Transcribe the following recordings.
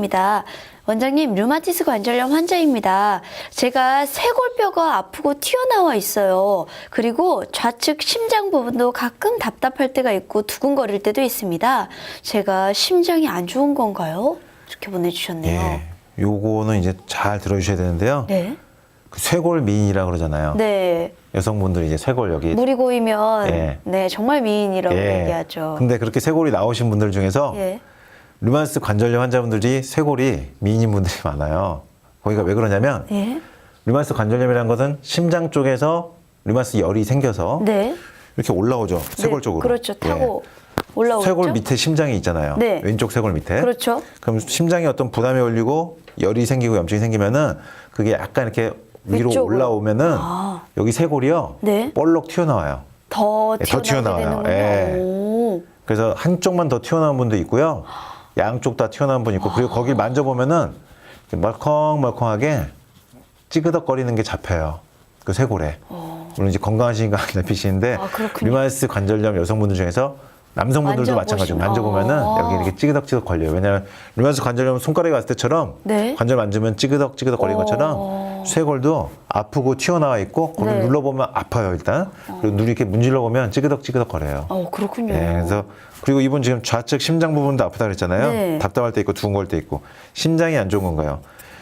입니다. 원장님, 류마티스 관절염 환자입니다. 제가 쇄골뼈가 아프고 튀어나와 있어요. 그리고 좌측 심장 부분도 가끔 답답할 때가 있고 두근거릴 때도 있습니다. 제가 심장이 안 좋은 건가요? 이렇게 보내주셨네요. 예. 요거는 이제 잘 들어주셔야 되는데요. 네. 그 쇄골 미인이라 그러잖아요. 네. 여성분들이 이제 쇄골 여기 물이 고이면 예. 네 정말 미인이라고 예. 얘기하죠. 근데 그렇게 쇄골이 나오신 분들 중에서 예. 류마티스 관절염 환자분들이 쇄골이 미인인 분들이 많아요. 거기가 왜 그러냐면 예. 류마티스 관절염이라는 것은 심장 쪽에서 류마티스 열이 생겨서 네. 이렇게 올라오죠. 쇄골 네, 쪽으로. 그렇죠. 타고 예. 올라오죠. 쇄골 밑에 심장이 있잖아요. 네. 왼쪽 쇄골 밑에. 그렇죠. 그럼 심장에 어떤 부담이 올리고 열이 생기고 염증이 생기면은 그게 약간 이렇게 위로 위쪽으로. 올라오면은 아. 여기 쇄골이요. 네. 볼록 튀어나와요. 더 예, 더 튀어나와요. 예. 오. 그래서 한쪽만 더 튀어나온 분도 있고요. 양쪽 다 튀어나온 분 있고 그리고 거길 만져보면은 멀컹멀컹하게 찌그덕거리는 게 잡혀요. 그 쇄골에. 물론 이제 건강하시니까 안 잡히시는데 어. 아, 그렇군요. 류마티스 관절염 여성분들 중에서 남성분들도 마찬가지로 만져보면은 아. 여기 이렇게 찌그덕찌그덕 걸려요. 왜냐하면 류마티스 관절염 손가락에 왔을 때처럼 네. 관절 만지면 찌그덕찌그덕 거리는 어. 것처럼 쇄골도 아프고 튀어나와 있고 거기 네. 눌러보면 아파요 일단. 그리고 눈이 이렇게 문질러 보면 찌그덕찌그덕 거려요. 어, 그렇군요. 네, 그래서 그리고 이분 지금 좌측 심장 부분도 아프다 그랬잖아요. 네. 답답할 때 있고 두근거릴 때 있고 심장이 안 좋은 건가요?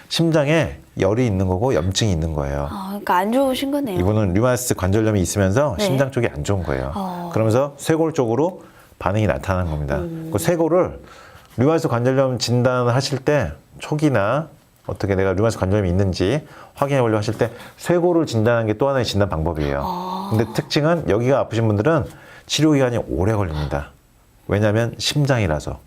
심장에 열이 있는 거고 염증이 있는 거예요. 아, 그러니까 안 좋으신 거네요. 이분은 류마티스 관절염이 있으면서 네. 심장 쪽이 안 좋은 거예요. 어. 그러면서 쇄골 쪽으로 반응이 나타나는 겁니다. 그 쇄골을 류마티스 관절염 진단을 하실 때 초기나 어떻게 내가 류마티스 관절염이 있는지 확인해 보려고 하실 때 쇄골을 진단하는 게 또 하나의 진단 방법이에요. 아. 근데 특징은 여기가 아프신 분들은 치료 기간이 오래 걸립니다. 왜냐하면 심장이라서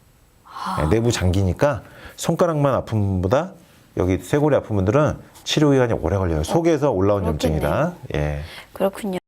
아. 네, 내부 장기니까 손가락만 아픈 분보다 여기 쇄골이 아픈 분들은 치료 기간이 오래 걸려요. 속에서 올라온 그렇겠네요. 염증이라. 예. 그렇군요.